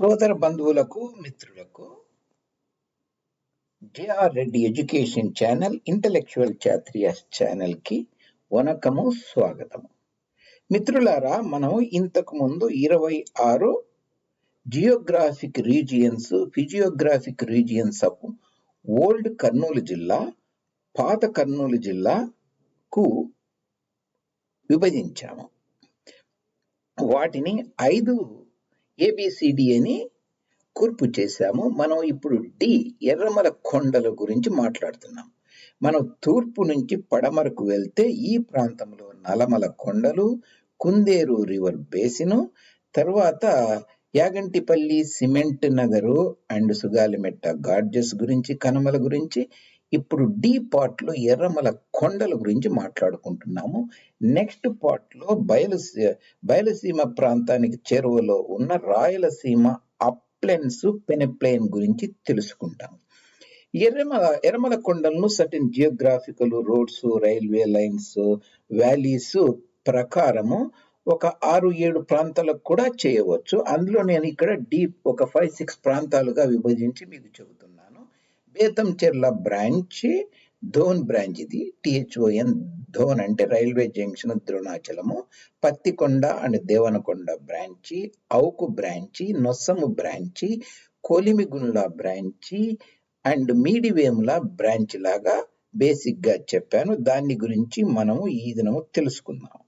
సోదర బంధువులకు మిత్రులకు J R Reddy education channel intellectual Chhatriyas ఛానల్కి వనకము స్వాగతము. మిత్రులారా మనం ఇంతకు ముందు ఇరవై ఆరు geographic regions physiographic regions of old Kurnool జిల్లా పాత కర్నూలు జిల్లాకు విభజించాము. వాటిని ఐదు ఏబిసిడి అని కూర్పు చేశాము. మనం ఇప్పుడు డి ఎర్రమల కొండల గురించి మాట్లాడుతున్నాం. మనం తూర్పు నుంచి పడమరకు వెళ్తే ఈ ప్రాంతంలో నలమల కొండలు కుందేరు రివర్ బేసిను తర్వాత Yagantipalli Cement Nagar and Sugalimetta gorges గురించి కనుమల గురించి ఇప్పుడు డి పార్ట్లో ఎర్రమల కొండల గురించి మాట్లాడుకుంటున్నాము. నెక్స్ట్ పార్ట్లో బయలుసీ బయలుసీమ ప్రాంతానికి చేరువలో ఉన్న రాయలసీమ అప్లెన్స్ పెనెప్లైన్ గురించి తెలుసుకుంటాం. ఎర్రమల ఎర్రమల కొండలను certain geographical roads railway lines valleys ప్రకారము ఒక ఆరు ఏడు ప్రాంతాలకు కూడా చేయవచ్చు. అందులో నేను ఇక్కడ డీప్ ఒక ఫైవ్ సిక్స్ ప్రాంతాలుగా విభజించి మీకు చెబుతాను. బేతం చెర్ల బ్రాంచ్ ధోన్ బ్రాంచ్ ఇది. T H O N Dhone అంటే railway junction ద్రోణాచలము. Pattikonda and Devanakonda branch Avuku branch నొస్సము branch Kolimigundla branch and Meedivemula branch లాగా బేసిక్గా చెప్పాను. దాని గురించి మనము ఈ దినము తెలుసుకుందాం.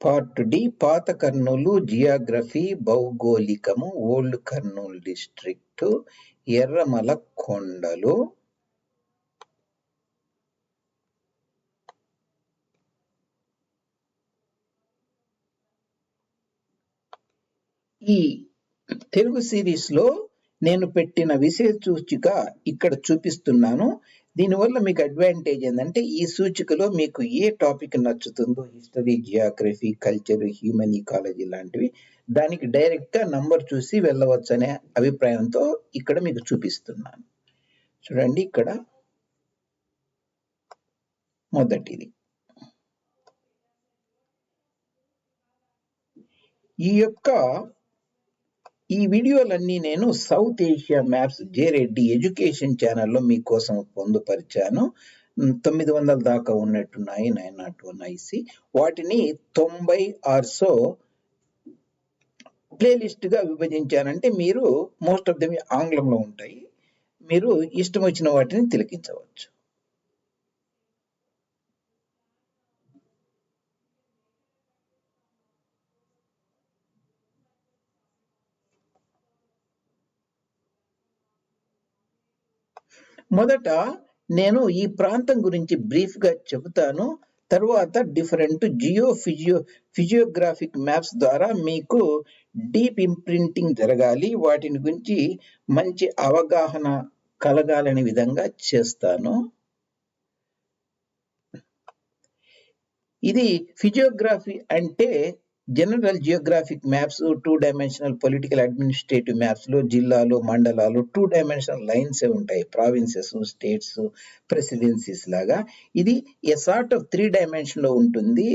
పార్ట్ డి పాత కర్నూలు జియాగ్రఫీ భౌగోళికము ఓల్డ్ కర్నూలు డిస్ట్రిక్ట్ ఎర్రమల కొండలు. ఈ తెలుగు సిరీస్లో నేను పెట్టిన విశేష సూచిక ఇక్కడ చూపిస్తున్నాను. దీనివల్ల మీకు అడ్వాంటేజ్ ఏంటంటే ఈ సూచికలో మీకు ఏ టాపిక్ నచ్చుతుందో history geography culture human ecology లాంటివి దానికి డైరెక్ట్గా నంబర్ చూసి వెళ్ళవచ్చు అనే అభిప్రాయంతో ఇక్కడ మీకు చూపిస్తున్నాను. చూడండి ఇక్కడ. మొదటిది. ఈ యొక్క ఈ వీడియోలన్నీ నేను South Asia maps J Reddy education ఛానల్లో మీకోసం పొందుపరిచాను. తొమ్మిది వందల దాకా ఉన్నట్టున్నాయి నైన్ నాట్ వన్ ఐసి వాటిని తొంభై ఆర్సో ప్లేలిస్ట్గా విభజించానంటే మీరు మోస్ట్ ఆఫ్ ది ఆంగ్లంలో ఉంటాయి. మీరు ఇష్టం వచ్చిన వాటిని తిలకించవచ్చు. మొదట నేను ఈ ప్రాంతం గురించి బ్రీఫ్గా చెబుతాను. తరువాత different geo physio physiographic maps ద్వారా మీకు డీప్ ఇంప్రింటింగ్ జరగాలి. వాటిని గురించి మంచి అవగాహన కలగాలనే విధంగా చేస్తాను. ఇది ఫిజియోగ్రఫీ అంటే general geographic maps two dimensional political administrative మ్యాప్స్లో జిల్లాలు మండలాలు టూ డైమెన్షనల్ లైన్స్ ఉంటాయి. ప్రావిన్సెస్ స్టేట్స్ ప్రెసిడెన్సీస్ లాగా. ఇది ఏ సార్ట్ ఆఫ్ త్రీ డైమెన్షన్లో ఉంటుంది.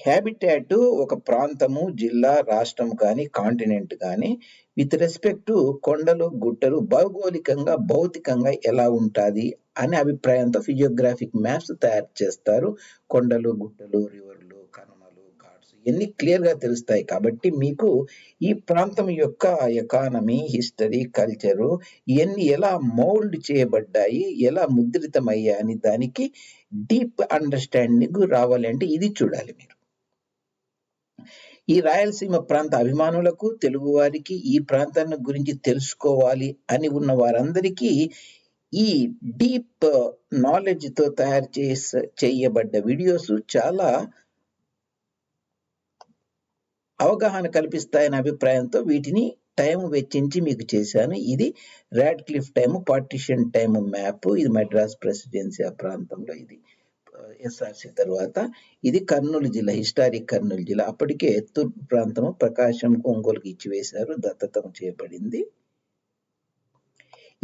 హ్యాబిటాట్ ఒక ప్రాంతము జిల్లా రాష్ట్రం కానీ కాంటినెంట్ కానీ. విత్ రెస్పెక్ట్ టు కొండలు గుట్టలు భౌగోళికంగా భౌతికంగా ఎలా ఉంటుంది? అనే అభిప్రాయంతో ఫిజియోగ్రాఫిక్ మ్యాప్స్ తయారు చేస్తారు. కొండలు గుట్టలు రివర్ ఇవన్నీ క్లియర్గా తెలుస్తాయి. కాబట్టి మీకు ఈ ప్రాంతం యొక్క ఎకానమీ హిస్టరీ కల్చరు ఇవన్నీ ఎలా మౌల్డ్ చేయబడ్డాయి ఎలా ముద్రితమయ్యాయి అని దానికి డీప్ అండర్స్టాండింగ్ రావాలి అంటే ఇది చూడాలి మీరు. ఈ రాయలసీమ ప్రాంత అభిమానులకు తెలుగు వారికి ఈ ప్రాంతాన్ని గురించి తెలుసుకోవాలి అని ఉన్న వారందరికీ ఈ డీప్ నాలెడ్జ్తో తయారు చేస చేయబడ్డ వీడియోస్ చాలా అవగాహన కల్పిస్తాయనే అభిప్రాయంతో వీటిని టైం వెచ్చించి మీకు చేశాను. ఇది Radcliffe time partition time map ఇది మద్రాస్ ప్రెసిడెన్సీ ఆ ప్రాంతంలో ఇది ఎస్ఆర్సి తర్వాత. ఇది కర్నూలు జిల్లా హిస్టారిక్ కర్నూలు జిల్లా. అప్పటికే తూర్పు ప్రాంతము ప్రకాశం ఒంగోలుకి ఇచ్చివేశారు దత్తతం చేయబడింది.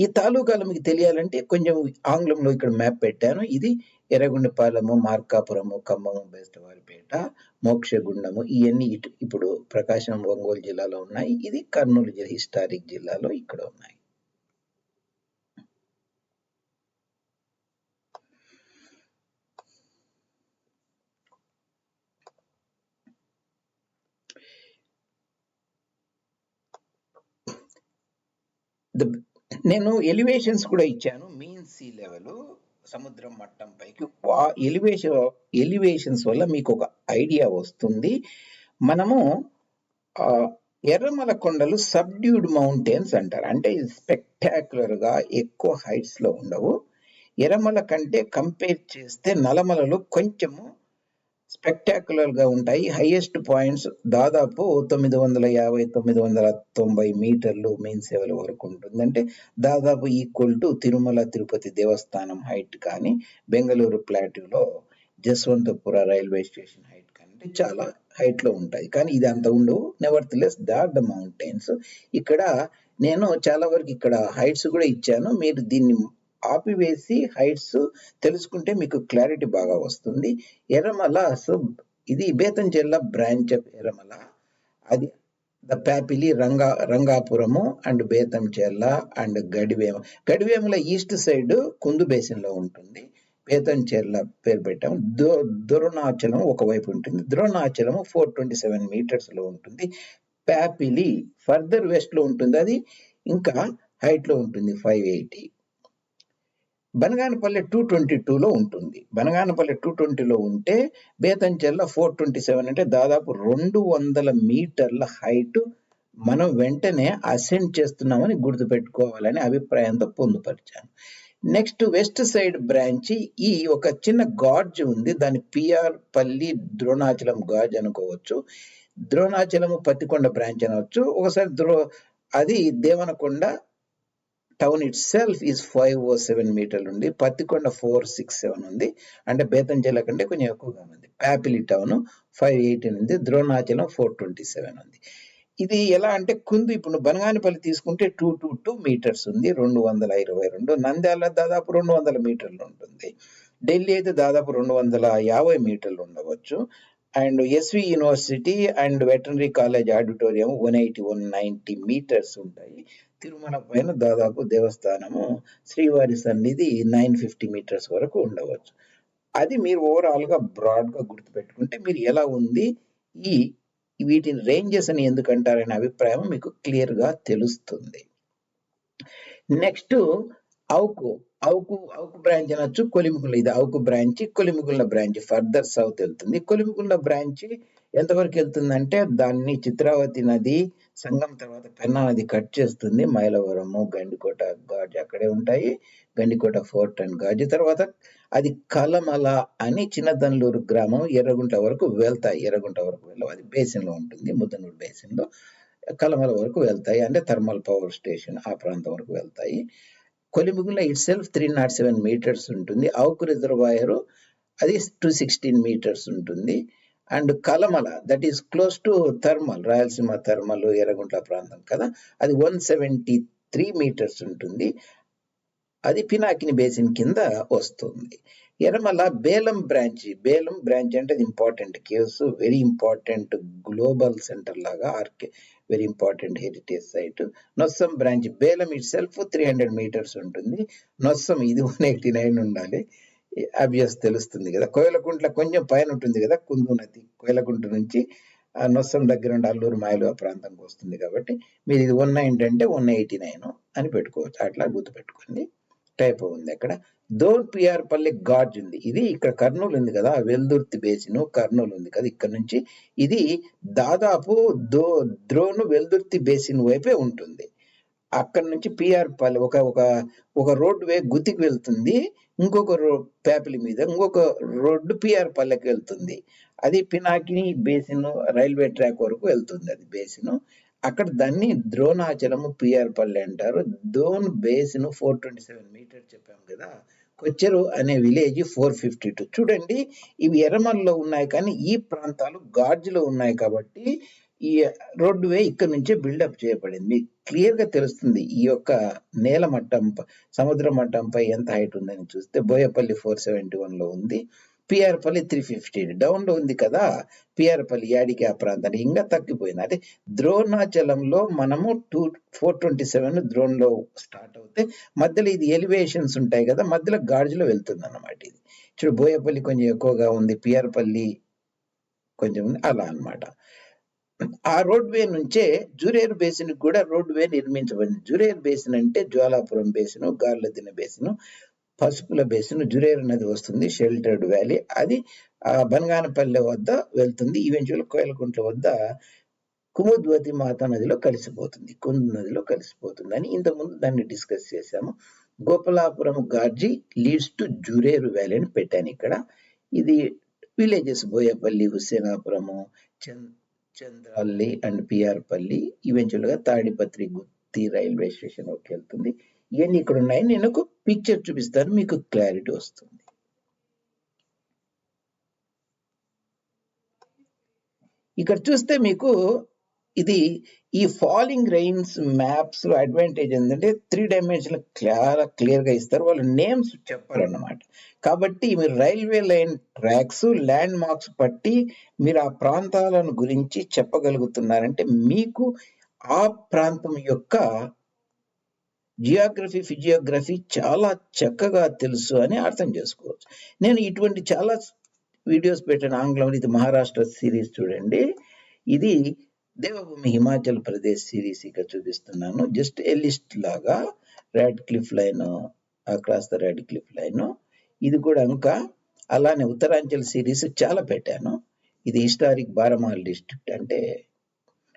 ఈ తాలూకాలు మీకు తెలియాలంటే కొంచెం ఆంగ్లంలో ఇక్కడ మ్యాప్ పెట్టాను. ఇది ఎర్రగొండపాలెము మార్కాపురము ఖమ్మము బేస్తవారిపేట మోక్షగుండము ఇవన్నీ ఇటు ఇప్పుడు ప్రకాశం ఒంగోలు జిల్లాలో ఉన్నాయి. ఇది కర్నూలు జిల్లా హిస్టారిక్ జిల్లాలో ఇక్కడ ఉన్నాయి. ద- నేను ఎలివేషన్స్ కూడా ఇచ్చాను. మీన్ సీ లెవెల్ సముద్రం మట్టం పైకి. ఎలివేషన్ ఎలివేషన్స్ వల్ల మీకు ఒక ఐడియా వస్తుంది. మనము ఆ, ఎర్రమల కొండలు సబ్డ్యూడ్ మౌంటైన్స్ అంటారు. అంటే స్పెక్టాక్యులర్గా ఎక్కువ హైట్స్లో ఉండవు. ఎర్రమల కంటే కంపేర్ చేస్తే నలమలలో కొంచెము స్పెక్టాక్యులర్గా ఉంటాయి. హైయెస్ట్ పాయింట్స్ దాదాపు తొమ్మిది వందల యాభై తొమ్మిది వందల తొంభై మీటర్లు మెయిన్ సేవల వరకు ఉంటుంది. అంటే దాదాపు equal to Tirumala Tirupati Devasthanam height కానీ బెంగళూరు ప్లాట్యూలో జస్వంతపుర రైల్వే స్టేషన్ హైట్ కంటే చాలా హైట్లో ఉంటాయి. కానీ ఇది అంత ఉండవు. Never less that the mountains ఇక్కడ నేను చాలా వరకు ఇక్కడ హైట్స్ కూడా ఇచ్చాను. మీరు దీన్ని ఆపివేసి హైట్స్ తెలుసుకుంటే మీకు క్లారిటీ బాగా వస్తుంది. ఎర్రమల సో ఇది బేతంచెల్ల బ్రాంచ్ ఆఫ్ ఎర్రమల. అది the Pyapili Ranga Rangapuram and Betamcherla and Gadivema. Gadivemula east side Kundu బేసిన్లో ఉంటుంది. బేతంచెర్ల పేరు పెట్టాం. దో దురుణాచలం ఒకవైపు ఉంటుంది. ద్రోణాచలం ఫోర్ ట్వంటీ సెవెన్ మీటర్స్లో ఉంటుంది. ప్యాపిలి ఫర్దర్ వెస్ట్లో ఉంటుంది. అది ఇంకా హైట్లో ఉంటుంది. Five eighty. Banaganapalle two twenty టూలో ఉంటుంది. బనగానపల్లె టూ ట్వంటీలో ఉంటే బేతంచెల్ల ఫోర్ ట్వంటీ సెవెన్ అంటే దాదాపు రెండు వందల మీటర్ల హైట్ మనం వెంటనే అసెండ్ చేస్తున్నామని గుర్తుపెట్టుకోవాలని అభిప్రాయంతో పొందుపరిచాను. నెక్స్ట్ వెస్ట్ సైడ్ బ్రాంచ్ ఈ ఒక చిన్న గాడ్జ్ ఉంది. దాని పిఆర్ పల్లి ద్రోణాచలం గాజ్ అనుకోవచ్చు. ద్రోణాచలము పత్తికొండ బ్రాంచ్ అనవచ్చు ఒకసారి ద్రో అది Devanakonda town itself is five O seven మీటర్లు ఉంది పత్తికొండ ఫోర్ సిక్స్ సెవెన్ ఉంది అంటే బేతంచెల కంటే కొంచెం ఎక్కువగా ఉంది ప్యాపిలి టౌన్ ఫైవ్ ఎయిటీన్ ఉంది ద్రోణాచలం ఫోర్ ట్వంటీ సెవెన్ ఉంది ఇది ఎలా అంటే కుందు ఇప్పుడు బనగానిపల్లి తీసుకుంటే టూ టూ టూ మీటర్స్ ఉంది రెండు వందల ఇరవై రెండు నంద్యాల దాదాపు రెండు వందల మీటర్లు ఉంటుంది ఢిల్లీ అయితే దాదాపు రెండు వందల యాభై మీటర్లు ఉండవచ్చు and S V university and veterinary college auditorium one eighty one ninety metres ఉంటాయి తిరుమల పైన దాదాపు దేవస్థానము శ్రీవారి సన్నిధి నైన్ ఫిఫ్టీ మీటర్స్ వరకు ఉండవచ్చు. అది మీరు ఓవరాల్గా బ్రాడ్గా గుర్తుపెట్టుకుంటే మీరు ఎలా ఉంది ఈ వీటిని రేంజెస్ అని ఎందుకంటారనే అభిప్రాయం మీకు క్లియర్గా తెలుస్తుంది. నెక్స్ట్ అవుకు అవుకు అవుకు బ్రాంచ్ అనొచ్చు కొలిమిగుండ ఇది Avuku branch Kolimigunda branch further south వెళ్తుంది. కొలిమిగుండ బ్రాంచ్ ఎంతవరకు వెళ్తుందంటే దాన్ని చిత్రావతి నది సంగం తర్వాత పెన్నా నది కట్ చేస్తుంది. మైలవరము గండికోట గాజ్ అక్కడే ఉంటాయి. గండికోట ఫోర్ట్ అండ్ గాజ్ తర్వాత అది కలమల అని చిన్నదన్లూరు గ్రామం ఎర్రగుంట వరకు వెళ్తాయి. ఎర్రగుంట వరకు వెళ్ళవు. అది బేసిన్లో ఉంటుంది. ముద్దనూరు బేసిన్లో కలమల వరకు వెళ్తాయి. అంటే థర్మల్ పవర్ స్టేషన్ ఆ ప్రాంతం వరకు వెళ్తాయి. Kolimigula itself three nought seven metres ఉంటుంది. అవుకు రిజర్వాయరు అది టూ సిక్స్టీన్ మీటర్స్ ఉంటుంది. And Kalamala that is close to thermal Rayalaseema thermal Yerraguntla ప్రాంతం కదా అది వన్ సెవెంటీ త్రీ మీటర్స్ ఉంటుంది. అది పినాకిని బేసిన్ కింద వస్తుంది. ఎర్రమల బేలం బ్రాంచ్ బేలం బ్రాంచ్ అంటే అది important caves very important global centre లాగా RK very important heritage site Nossam branch Belum itself three hundred metres ఉంటుంది. నొస్సం ఇది వన్ ఎయిటీ నైన్ ఉండాలి. అబ్వియస్ తెలుస్తుంది కదా. కోయలకుంట్ల కొంచెం పైన ఉంటుంది కదా కుందు నది. కోయలకుంట నుంచి ఆ నొస్సం దగ్గర నుండి అల్లూరు మాయలు ఆ ప్రాంతంకి వస్తుంది కాబట్టి మీరు ఇది వన్ నైన్టీ అంటే వన్ ఎయిటీ నైన్ అని పెట్టుకోవచ్చు. అట్లా గుర్తుపెట్టుకోండి. టైప్ ఉంది అక్కడ. దోన్ పిఆర్ గాడ్జ్ ఉంది. ఇది ఇక్కడ కర్నూలు ఉంది కదా వెల్దుర్తి బేసిన్ కర్నూలు ఉంది కదా ఇక్కడ నుంచి. ఇది దాదాపు దో ద్రోను వెల్దుర్తి బేసిన్ వైపే ఉంటుంది. అక్కడ నుంచి పిఆర్ పల్లి ఒక ఒక ఒక రోడ్ వే గుత్తికి వెళ్తుంది. ఇంకొక రో పేపలి మీద ఇంకొక రోడ్డు పిఆర్ పల్లెకి వెళ్తుంది. అది పినాకిని బేసిన్ రైల్వే ట్రాక్ వరకు వెళ్తుంది అది బేసిన్. అక్కడ దాన్ని ద్రోణాచలము పిఆర్ పల్లె అంటారు. Dhone basin four twenty seven metre చెప్పాం కదా. కొచ్చెరు అనే విలేజ్ ఫోర్ ఫిఫ్టీ టూ. చూడండి ఇవి ఎర్రమల్లో ఉన్నాయి కానీ ఈ ప్రాంతాలు గాడ్జ్లో ఉన్నాయి కాబట్టి ఈ రోడ్డు వే ఇక్కడ నుంచే బిల్డప్ చేయబడింది. మీకు క్లియర్గా తెలుస్తుంది ఈ యొక్క నేల మట్టం సముద్ర మట్టంపై ఎంత హైట్ ఉందని చూస్తే బోయపల్లి ఫోర్ సెవెంటీ వన్లో ఉంది. పిఆర్పల్లి త్రీ ఫిఫ్టీ. డౌన్లో ఉంది కదా పిఆర్పల్లి యాడికి ఆ ప్రాంతానికి. ఇంకా తగ్గిపోయింది. అంటే ద్రోణాచలంలో మనము టూ ఫోర్ ట్వంటీ సెవెన్ ద్రోణ్లో స్టార్ట్ అవుతే మధ్యలో ఇది ఎలివేషన్స్ ఉంటాయి కదా మధ్యలో గాడ్జ్లో వెళ్తుంది అన్నమాట ఇది. చూడు బోయపల్లి కొంచెం ఎక్కువగా ఉంది పిఆర్పల్లి కొంచెం అలా అన్నమాట. ఆ రోడ్ వే నుంచే జురేర్ బేసిన్ కూడా రోడ్ వే నిర్మించబడింది. జురేర్ బేసిన్ అంటే Jwalapuram basin Garladinne basin Pasupula basin Jurer నది వస్తుంది షెల్టర్డ్ వ్యాలీ. అది ఆ బనగానపల్లె వద్ద వెళ్తుంది ఈవెన్చువల్ కోయలకుంట్ల వద్ద కుముద్వతి మాత నదిలో కలిసిపోతుంది కుంద్ నదిలో కలిసిపోతుంది అని ఇంతకుముందు దాన్ని డిస్కస్ చేశాము. Gopalapuram gorge leads to Jureru valley అని పెట్టాను ఇక్కడ. ఇది విలేజెస్ బోయపల్లి హుస్సేనాపురము చంద్ చంద్రాల్లి అండ్ పిఆర్పల్లి. ఈవెన్చువల్గా తాడిపత్రి గుత్తి రైల్వే స్టేషన్ ఒకటి వెళ్తుంది. ఇవన్నీ ఇక్కడ ఉన్నాయి. నేను ఒక పిక్చర్ చూపిస్తాను. మీకు క్లారిటీ వస్తుంది. ఇక్కడ చూస్తే మీకు ఇది ఈ ఫాలింగ్ రెయిన్స్ మ్యాప్స్లో అడ్వాంటేజ్ ఏంటంటే త్రీ డైమెన్షన్ క్లియర్ క్లియర్గా ఇస్తారు. వాళ్ళు నేమ్స్ చెప్పారు అన్నమాట కాబట్టి మీరు railway line tracks landmarks పట్టి మీరు ఆ ప్రాంతాలను గురించి చెప్పగలుగుతున్నారంటే మీకు ఆ ప్రాంతం యొక్క జియోగ్రఫీ ఫిజియోగ్రఫీ చాలా చక్కగా తెలుసు అని అర్థం చేసుకోవచ్చు. నేను ఇటువంటి చాలా వీడియోస్ పెట్టాను. ఆంగ్లంలో ఇది మహారాష్ట్ర సిరీస్ చూడండి. ఇది దేవభూమి హిమాచల్ ప్రదేశ్ సిరీస్ ఇక్కడ చూపిస్తున్నాను. జస్ట్ ఏ లిస్ట్ లాగా red cliff line across the red cliff line ఇది కూడా ఇంకా అలానే ఉత్తరాంచల్ సిరీస్ చాలా పెట్టాను. ఇది హిస్టారిక్ బారమాల్ డిస్ట్రిక్ట్ అంటే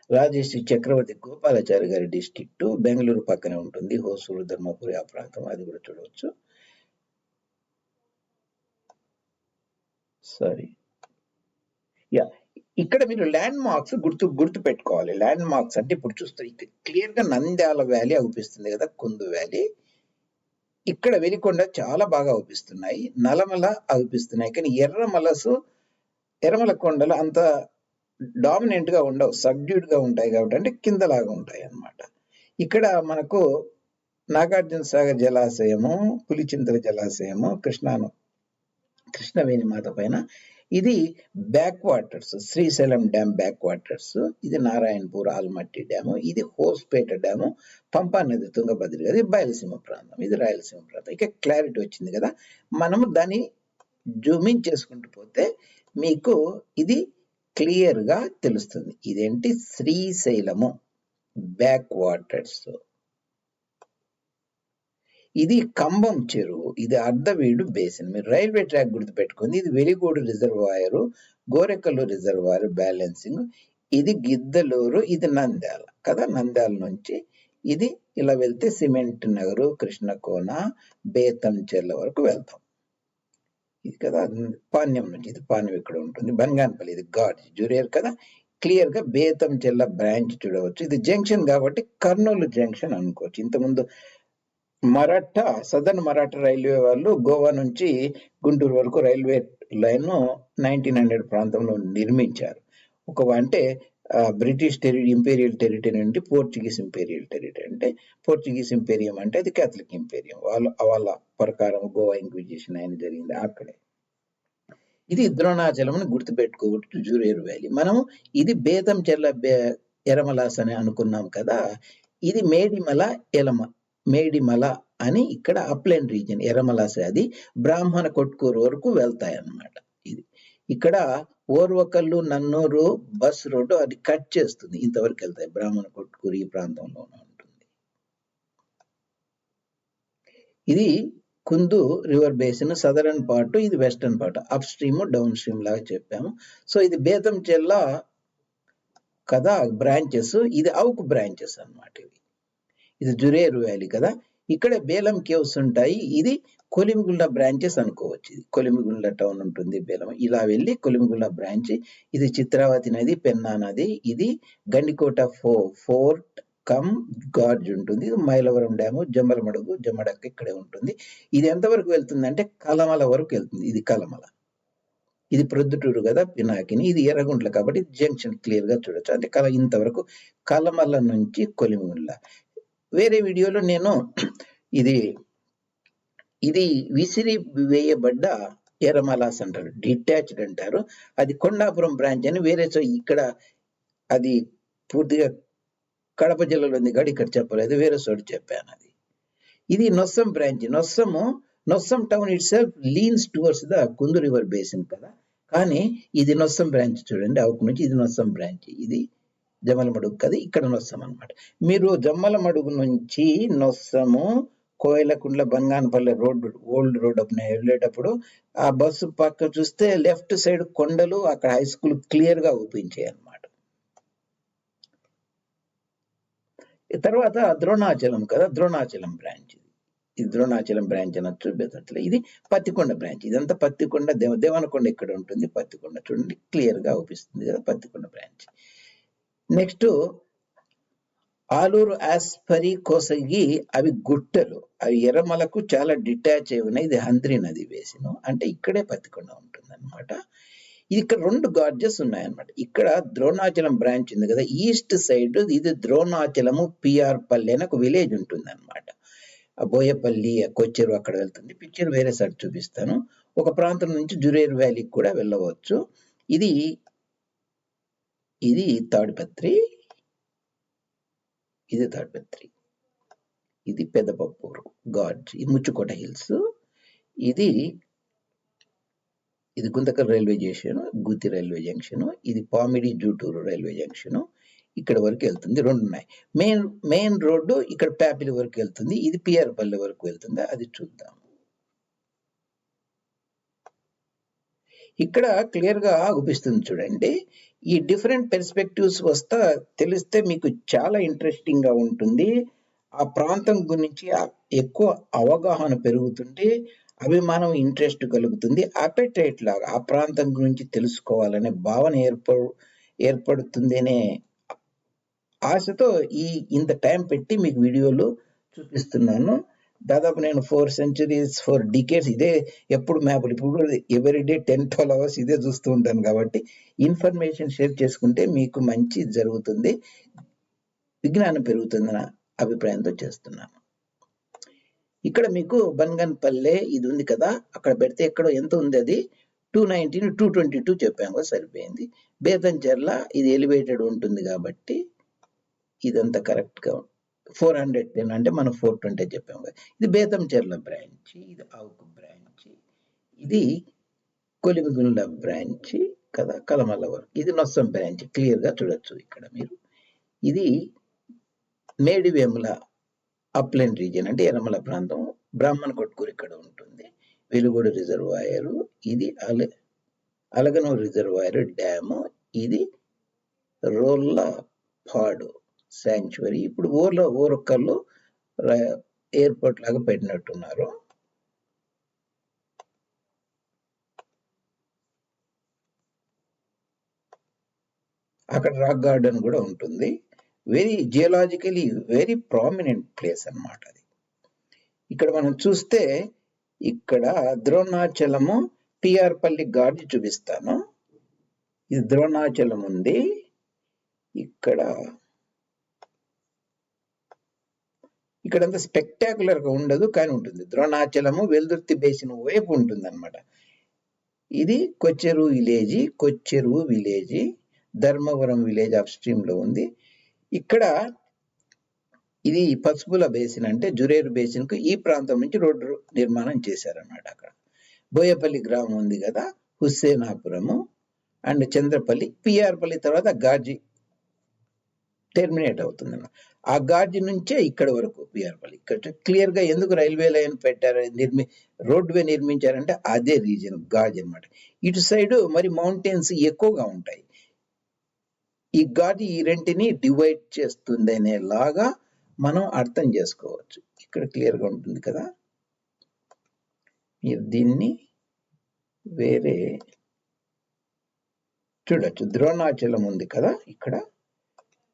రాజేశ్రీ చక్రవర్తి గోపాలాచారి గారి డిస్ట్రిక్ట్ బెంగళూరు పక్కనే ఉంటుంది. హోసూరు ధర్మపురి ఆ ప్రాంతం. అది కూడా చూడవచ్చు. సారీ యా ఇక్కడ మీరు ల్యాండ్ మార్క్స్ గుర్తు గుర్తు పెట్టుకోవాలి. ల్యాండ్ మార్క్స్ అంటే ఇప్పుడు చూస్తారు ఇక్కడ క్లియర్గా నంద్యాల వ్యాలీ అవుపిస్తుంది కదా కుందు వ్యాలీ ఇక్కడ వెలికొండ చాలా బాగా అవుపిస్తున్నాయి నలమల అవుపిస్తున్నాయి కానీ ఎర్రమలసు ఎర్రమల కొండలు అంత డామినెంట్గా ఉండవు సబ్డ్యూడ్గా ఉంటాయి కాబట్టి అంటే కిందలాగా ఉంటాయి అన్నమాట. ఇక్కడ మనకు నాగార్జున సాగర్ జలాశయము పులిచింతల జలాశయము కృష్ణాను కృష్ణవేణి మాత పైన ఇది back waters Srisailam dam back waters ఇది నారాయణపూర్ ఆల్మట్టి డ్యాము ఇది హోస్పేట డ్యాము పంపా నది తుంగభద్రి గది బయలసీమ ప్రాంతం ఇది రాయలసీమ ప్రాంతం. ఇక క్లారిటీ వచ్చింది కదా? మనము దాన్ని జూమింగ్ చేసుకుంటూ పోతే మీకు ఇది క్లియర్గా తెలుస్తుంది. ఇదేంటి? శ్రీశైలము బ్యాక్ వాటర్స్ ఇది కంబం చెరువు ఇది అర్ధవీడు బేసిన్. మీరు రైల్వే ట్రాక్ గుర్తుపెట్టుకుంది ఇది Veligodu reservoir Gorakallu reservoir balancing. ఇది గిద్దలూరు ఇది నంద్యాల. కదా? నంద్యాల నుంచి ఇది ఇలా వెళ్తే సిమెంట్ నగరు కృష్ణకోన బేతంచెర్ల వరకు వెళ్తాం. ఇది కదా? పాణ్యం నుంచి ఇది పాణ్యం ఇక్కడ ఉంటుంది. బన్గాన్పల్లి ఇది ఘాట్ జూరియర్ కదా? క్లియర్గా బేతం చెల్ల బ్రాంచ్ చూడవచ్చు. ఇది జంక్షన్ కాబట్టి కర్నూలు జంక్షన్ అనుకోవచ్చు. ఇంతకుముందు మరాఠా సదర్న్ మరాఠా రైల్వే వాళ్ళు గోవా నుంచి గుంటూరు వరకు రైల్వే లైన్ నైన్టీన్ హండ్రెడ్ ప్రాంతంలో నిర్మించారు. ఒక అంటే బ్రిటిష్ టెరి ఇంపీరియల్ టెరిటరీ నుండి పోర్చుగీస్ ఇంపీరియల్ టెరిటరీ అంటే పోర్చుగీస్ ఇంపీరియం అంటే అది కేథలిక్ ఇంపీరియం. వాళ్ళ వాళ్ళ ప్రకారం గోవా ఇంక్విజిషన్ అయిన జరిగింది అక్కడే. ఇది ద్రోణాచలం గుర్తుపెట్టుకోవచ్చు జూరేరు వ్యాలీ. మనము ఇది బేతం చెల్ల బే ఎరమలాస్ అని అనుకున్నాం కదా ఇది మేడిమల ఎలమ. మేడిమల అని ఇక్కడ అప్లైన్ రీజియన్ ఎర్రమల అది బ్రాహ్మణ కొట్కూరు వరకు వెళ్తాయి అన్నమాట ఇది ఇక్కడ ఓర్వకల్లు నన్నూరు బస్ రోడ్డు అది కట్ చేస్తుంది. ఇంతవరకు వెళ్తాయి. బ్రాహ్మణ కొట్కూరు ఈ ప్రాంతంలోనే ఉంటుంది. ఇది Kundu river basin southern part ఇది western part up stream down stream లాగా చెప్పాము. సో ఇది బేతం చెల్ల కదా బ్రాంచెస్ ఇది అవుకు బ్రాంచెస్ అన్నమాట ఇవి. ఇది జురేరు వ్యాలీ కదా? ఇక్కడ బేలం కేవ్స్ ఉంటాయి. ఇది కొలిమిగుండ బ్రాంచెస్ అనుకోవచ్చు. ఇది కొలిమిగుండ టౌన్ ఉంటుంది బేలం. ఇలా వెళ్ళి కొలిమిగుండ బ్రాంచ్ ఇది చిత్రావతి నది పెన్నా నది ఇది గండికోట ఫో ఫోర్ట్ కమ్ గార్జ్ ఉంటుంది. ఇది మైలవరం డ్యాము జమ్మలమడుగు జమ్మడక్క ఇక్కడే ఉంటుంది. ఇది ఎంతవరకు వెళ్తుంది అంటే కలమల వరకు వెళ్తుంది. ఇది కలమల. ఇది ప్రొద్దుటూరు కదా పినాకిని. ఇది ఎర్రగుంట్ల కాబట్టి జంక్షన్ క్లియర్గా చూడొచ్చు. అంటే కల ఇంతవరకు కలమల్ల నుంచి కొలిమిగుండ్ల వేరే వీడియోలో నేను ఇది ఇది విసిరి వేయబడ్డ ఎరమలాస్ అంటారు డిటాచ్డ్ అంటారు. అది కొండాపురం బ్రాంచ్ అని వేరే సో ఇక్కడ అది పూర్తిగా కడప జిల్లాలో ఉంది కాబట్టి ఇక్కడ చెప్పలేదు వేరే చోటు చెప్పాను అది. ఇది Nossam branch. నొస్సము Nossam town itself leans towards the Kundu river basin కదా. కానీ ఇది నొస్సం బ్రాంచ్ చూడండి అవుకు నుంచి ఇది నొస్సం బ్రాంచ్. ఇది జమ్మలమడుగు కదా ఇక్కడ నొస్తాం అన్నమాట మీరు జమ్మలమడుగు నుంచి నొస్తాము Koilakuntla Banganapalli road old road అప్పుడు వెళ్ళేటప్పుడు ఆ బస్సు పక్క చూస్తే లెఫ్ట్ సైడ్ కొండలు అక్కడ హై స్కూల్ క్లియర్గా ఊపించాయి అన్నమాట తర్వాత ద్రోణాచలం కదా ద్రోణాచలం బ్రాంచ్ ఇది. ద్రోణాచలం బ్రాంచ్ అని చూపెట్టట్లే. ఇది పత్తికొండ బ్రాంచ్. ఇదంతా పత్తికొండ దేవ దేవనకొండ ఇక్కడ ఉంటుంది? పత్తికొండ చూడండి క్లియర్గా అవుపిస్తుంది కదా పత్తికొండ బ్రాంచ్. నెక్స్ట్ ఆలూరు ఆస్పరి కోసగి అవి గుట్టలు. అవి ఎర్రమలకు చాలా డిటాచ్ అయి ఉన్నాయి. ఇది హంద్రి నది వేసిను అంటే ఇక్కడే పత్తికొండ ఉంటుంది అనమాట ఇక్కడ రెండు గార్జెస్ ఉన్నాయన్నమాట. ఇక్కడ ద్రోణాచలం బ్రాంచ్ ఉంది కదా. ఈస్ట్ సైడ్ ఇది ద్రోణాచలము పిఆర్ పల్లి అని ఒక విలేజ్ ఉంటుంది అనమాట బోయపల్లి కొచ్చేరు అక్కడ వెళ్తుంది. పిక్చర్ వేరే సైడ్ చూపిస్తాను. ఒక ప్రాంతం నుంచి జురేర్ వ్యాలీకి కూడా వెళ్ళవచ్చు. ఇది ఇది తాడిపత్రి ఇది తాడిపత్రి ఇది పెదపప్పూరు గాడ్జ్ ఇది ముచ్చుకోట హిల్స్. ఇది ఇది Guntakal railway station Gutti railway junction ఇది పామిడి జూటూరు రైల్వే జంక్షన్. ఇక్కడ వరకు వెళ్తుంది. రెండు ఉన్నాయి. మెయిన్ మెయిన్ రోడ్డు ఇక్కడ ప్యాపిలి వరకు వెళ్తుంది. ఇది పిఆర్పల్లి వరకు వెళ్తుంది? అది చూద్దాం. ఇక్కడ క్లియర్గా చూపిస్తుంది చూడండి. ఈ డిఫరెంట్ పెర్స్పెక్టివ్స్ వస్తా తెలిస్తే మీకు చాలా ఇంట్రెస్టింగ్గా ఉంటుంది. ఆ ప్రాంతం గురించి ఎక్కువ అవగాహన పెరుగుతుంటే అభిమానం ఇంట్రెస్ట్ కలుగుతుంది. అపెటైట్ లాగా ఆ ప్రాంతం గురించి తెలుసుకోవాలనే భావన ఏర్పడు ఏర్పడుతుంది అనే ఆశతో ఈ ఇంత టైం పెట్టి మీకు వీడియోలు చూపిస్తున్నాను. దాదాపు నేను ఫోర్ సెంచురీస్ ఫోర్ డికేట్స్ ఇదే ఎప్పుడు మ్యాప్లు ఇప్పుడు every day ten twelve hours ఇదే చూస్తూ ఉంటాను కాబట్టి ఇన్ఫర్మేషన్ షేర్ చేసుకుంటే మీకు మంచి జరుగుతుంది విజ్ఞానం పెరుగుతుందన్న అభిప్రాయంతో చేస్తున్నాను. ఇక్కడ మీకు బన్గన్పల్లె ఇది ఉంది కదా అక్కడ పెడితే ఎక్కడ ఎంత ఉంది అది? Two nineteen two twenty two చెప్పాము కదా సరిపోయింది. బేతంచెర్ల ఇది ఎలివేటెడ్ ఉంటుంది కాబట్టి ఇదంతా కరెక్ట్గా ఉంటుంది ఫోర్ హండ్రెడ్ టెన్ అంటే మనం ఫోర్ ట్వంటీ చెప్పాము కదా. ఇది బేతంచెర్ల బ్రాంచ్ ఇది ఆవుకు బ్రాంచ్ ఇది కొలిమిగుండ్ల బ్రాంచ్ కదా కలమల్ల వరకు. ఇది నొస్సం బ్రాంచ్. క్లియర్గా చూడొచ్చు ఇక్కడ మీరు. ఇది మేడివేముల అప్లైన్ రీజియన్ అంటే ఎర్రమల ప్రాంతం. బ్రాహ్మణ కొట్కూరు ఇక్కడ ఉంటుంది. వెలుగోడు రిజర్వాయర్ ఇది అల అలగనూరు రిజర్వాయర్ డ్యాము ఇది రోల్ల పాడు శాంక్చువరీ ఇప్పుడు ఊర్లో ఊరొక్కళ్ళు ఎయిర్పోర్ట్ లాగా పెట్టినట్టున్నారు. అక్కడ రాక్ గార్డెన్ కూడా ఉంటుంది. Very geologically very prominent place అన్నమాట అది. ఇక్కడ మనం చూస్తే ఇక్కడ ద్రోణాచలము టిఆర్పల్లి గార్డ్ చూపిస్తాను. ఇది ద్రోణాచలం ఉంది ఇక్కడ ఇక్కడంతా స్పెక్టాకులర్గా ఉండదు కానీ ఉంటుంది. ద్రోణాచలము వెల్దుర్తి బేసిన్ వైపు ఉంటుంది అనమాట ఇది Kocheru village Kocheru village Dharmavaram village up స్ట్రీమ్లో ఉంది. ఇక్కడ ఇది పసుపుల బేసిన్ అంటే జురేరు బేసిన్కు ఈ ప్రాంతం నుంచి రోడ్డు నిర్మాణం చేశారన్నమాట అక్కడ. బోయపల్లి గ్రామం ఉంది కదా హుస్సేనాపురము అండ్ చంద్రపల్లి పిఆర్పల్లి తర్వాత గాజీ టెర్మినేట్ అవుతుంది అన్నమాట. ఆ గార్జి నుంచే ఇక్కడ వరకు పిఆర్పల్లి ఇక్కడ క్లియర్గా ఎందుకు రైల్వే లైన్ పెట్టారు నిర్మి రోడ్ వే నిర్మించారంటే అదే రీజన్ గాజ్ అన్నమాట. ఇటు సైడ్ మరి మౌంటైన్స్ ఎక్కువగా ఉంటాయి. ఈ గాజు ఈ రెంటిని డివైడ్ చేస్తుంది అనేలాగా మనం అర్థం చేసుకోవచ్చు. ఇక్కడ క్లియర్గా ఉంటుంది కదా? మీరు దీన్ని వేరే చూడొచ్చు. ద్రోణాచలం ఉంది కదా ఇక్కడ?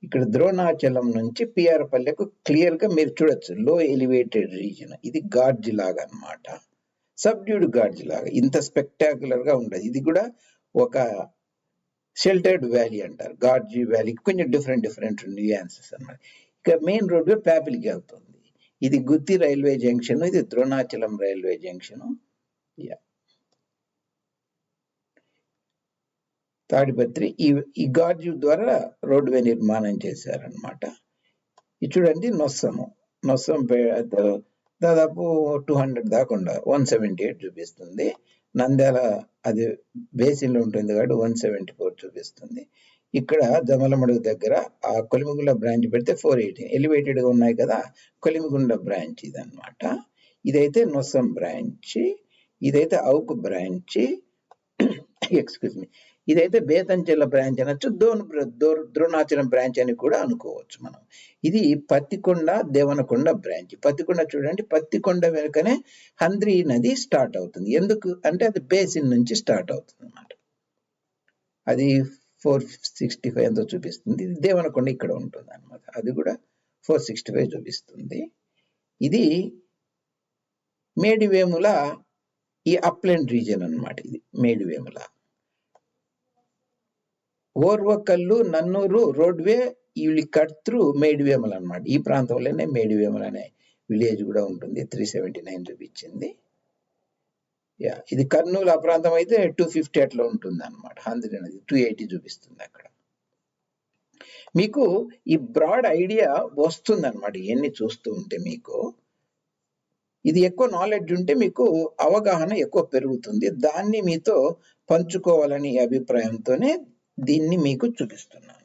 ఇక్కడ ద్రోణాచలం నుంచి పిఆర్ పల్లెకు క్లియర్గా మీరు చూడొచ్చు. లో ఎలివేటెడ్ రీజన్ ఇది గాడ్జ్ లాగా అన్నమాట. సబ్డ్యూడ్ గాడ్జ్ లాగా. ఇంత స్పెక్టాకులర్గా ఉండదు. ఇది కూడా ఒక షెల్టర్డ్ వ్యాలీ అంటారు. గాడ్జి వ్యాలీకి కొంచెం డిఫరెంట్ డిఫరెంట్ న్యూయాన్సెస్ అన్నమాట. ఇక మెయిన్ రోడ్డు ప్యాపిల్కి వెళ్తుంది ఇది గుత్తి రైల్వే జంక్షన్ ఇది Dronachalam railway junction yeah Tadipatri ఈ ఈ గార్జు ద్వారా రోడ్వే నిర్మాణం చేశారనమాట ఇది చూడండి నొస్సము. నొస్సం పే- దాదాపు టూ హండ్రెడ్ దాకా ఉండదు వన్ సెవెంటీ ఎయిట్ చూపిస్తుంది. నంద్యాల అది బేసిన్లో ఉంటుంది కాబట్టి వన్ సెవెంటీ ఫోర్ చూపిస్తుంది. ఇక్కడ జమలమడుగు దగ్గర ఆ కొలిమిగుండ బ్రాంచ్ పెడితే ఫోర్ ఎయిటీన్ ఎలివేటెడ్గా ఉన్నాయి కదా కొలిమిగుండ బ్రాంచ్ ఇది ఇదైతే నొస్సం బ్రాంచ్ ఇదైతే అవుకు బ్రాంచ్. ఎక్స్క్యూజ్ మీ ఇదైతే బేతంచెల బ్రాంచ్ అనొచ్చు దోన్ ద్రోణాచలం బ్రాంచ్ అని కూడా అనుకోవచ్చు మనం. ఇది పత్తికొండ దేవనకొండ బ్రాంచ్. పత్తికొండ చూడండి పత్తికొండ వెనుకనే హంద్రి నది స్టార్ట్ అవుతుంది. ఎందుకు? అంటే అది బేసిన్ నుంచి స్టార్ట్ అవుతుంది అన్నమాట అది ఫోర్ సిక్స్టీ ఫైవ్ ఎంతో చూపిస్తుంది. ఇది దేవనకొండ ఇక్కడ ఉంటుంది అనమాట అది కూడా ఫోర్ సిక్స్టీ ఫైవ్ చూపిస్తుంది. ఇది మేడివేముల ఈ అప్లెండ్ రీజియన్ అన్నమాట ఇది మేడివేముల. ఓర్వకల్లు నన్నూరు రోడ్వే ఇవి కట్ త్రూ మేడివేముల అన్నమాట ఈ ప్రాంతంలోనే మేడివేముల అనే విలేజ్ కూడా ఉంటుంది. త్రీ సెవెంటీ నైన్ చూపించింది. యా ఇది కర్నూలు ఆ ప్రాంతం అయితే టూ ఫిఫ్టీ అట్లా ఉంటుంది అనమాట హండ్రెడ్ అనేది టూ ఎయిటీ చూపిస్తుంది అక్కడ. మీకు ఈ బ్రాడ్ ఐడియా వస్తుంది అనమాట ఇవన్నీ చూస్తూ ఉంటే మీకు. ఇది ఎక్కువ నాలెడ్జ్ ఉంటే మీకు అవగాహన ఎక్కువ పెరుగుతుంది. దాన్ని మీతో పంచుకోవాలని అభిప్రాయంతోనే దీన్ని మీకు చూపిస్తున్నాను.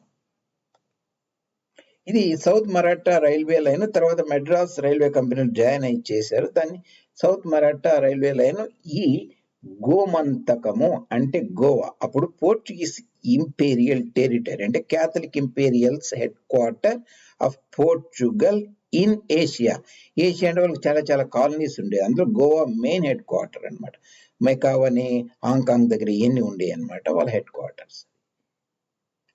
ఇది సౌత్ మరాఠా రైల్వే లైన్ తర్వాత మెడ్రాస్ రైల్వే కంపెనీలు జాయిన్ అయి చేశారు. దాన్ని సౌత్ మరాఠా రైల్వే లైన్ ఈ గోమంతకము అంటే గోవా. అప్పుడు పోర్చుగీస్ ఇంపీరియల్ టెరిటరీ అంటే Catholic imperials headquarter of Portugal in Asia. Asia అంటే వాళ్ళకి చాలా చాలా కాలనీస్ ఉండేవి. అందులో గోవా మెయిన్ హెడ్ క్వార్టర్ అన్నమాట. మెకావని హాంకాంగ్ దగ్గర ఇవన్నీ ఉండేవి అన్నమాట వాళ్ళ హెడ్ క్వార్టర్స్.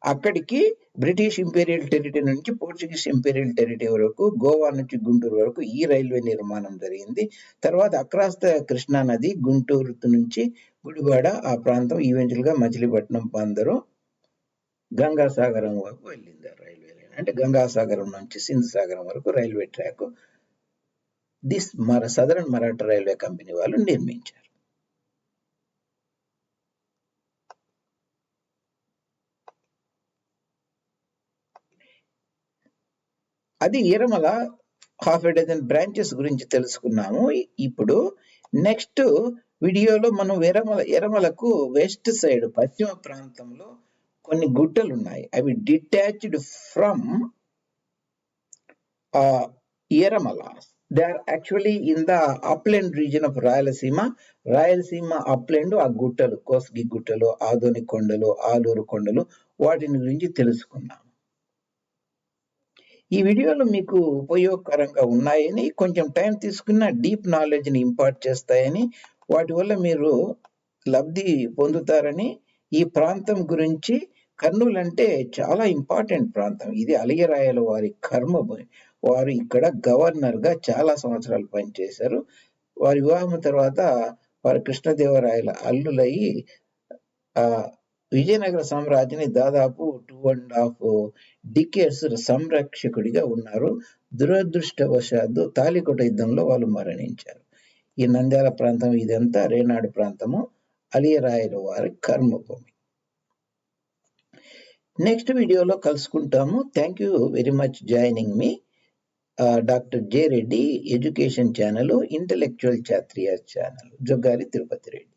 అక్కడికి బ్రిటిష్ ఇంపీరియల్ టెరిటరీ నుంచి పోర్చుగీస్ ఇంపీరియల్ టెరిటరీ వరకు గోవా నుంచి గుంటూరు వరకు ఈ రైల్వే నిర్మాణం జరిగింది. తర్వాత అక్రాస్ ద కృష్ణా నది గుంటూరు నుంచి గుడివాడ ఆ ప్రాంతం ఈవెంచువల్గా మచిలీపట్నం బందరు గంగాసాగరం వరకు వెళ్ళింది రైల్వే లైన్. అంటే గంగాసాగరం నుంచి సింధు సాగరం వరకు రైల్వే ట్రాక్. దిస్ మర సదరన్ మరాఠా రైల్వే కంపెనీ వాళ్ళు నిర్మించారు. అది Iramala half a dozen branches గురించి తెలుసుకున్నాము. ఇప్పుడు నెక్స్ట్ వీడియోలో మనం ఎరమల ఎరమలకు వెస్ట్ సైడ్ పశ్చిమ ప్రాంతంలో కొన్ని గుట్టలు ఉన్నాయి అవి detached from Eramala they are actually in the upland region of Rayalaseema. Rayalaseema upland ఆ గుట్టలు కోస్గి గుట్టలు ఆదోని కొండలు ఆలూరు కొండలు వాటిని గురించి తెలుసుకున్నాం. ఈ వీడియోలు మీకు ఉపయోగకరంగా ఉన్నాయని కొంచెం టైం తీసుకున్న డీప్ నాలెడ్జ్ని ఇంపార్ట్ చేస్తాయని వాటి వల్ల మీరు లబ్ధి పొందుతారని ఈ ప్రాంతం గురించి కర్నూలు అంటే చాలా ఇంపార్టెంట్ ప్రాంతం. ఇది అలియరాయల వారి కర్మ వారు ఇక్కడ గవర్నర్గా చాలా సంవత్సరాలు పనిచేశారు. వారి వివాహం తర్వాత వారు కృష్ణదేవరాయల అల్లులయ్యి విజయనగర సామ్రాజ్యాన్ని దాదాపు టూ అండ్ హాఫ్ డికేట్స్ సంరక్షకుడిగా ఉన్నారు. దురదృష్టవశాత్తు తాలికోట యుద్ధంలో వాళ్ళు మరణించారు. ఈ నంద్యాల ప్రాంతం ఇదంతా రేనాడు ప్రాంతము. అలియరాయల వారి కర్మభూమి. నెక్స్ట్ వీడియోలో కలుసుకుంటాము. Thank you very much joining me doctor J Reddy education channel intellectual Chhatriya channel Joggari Tirupati Reddy.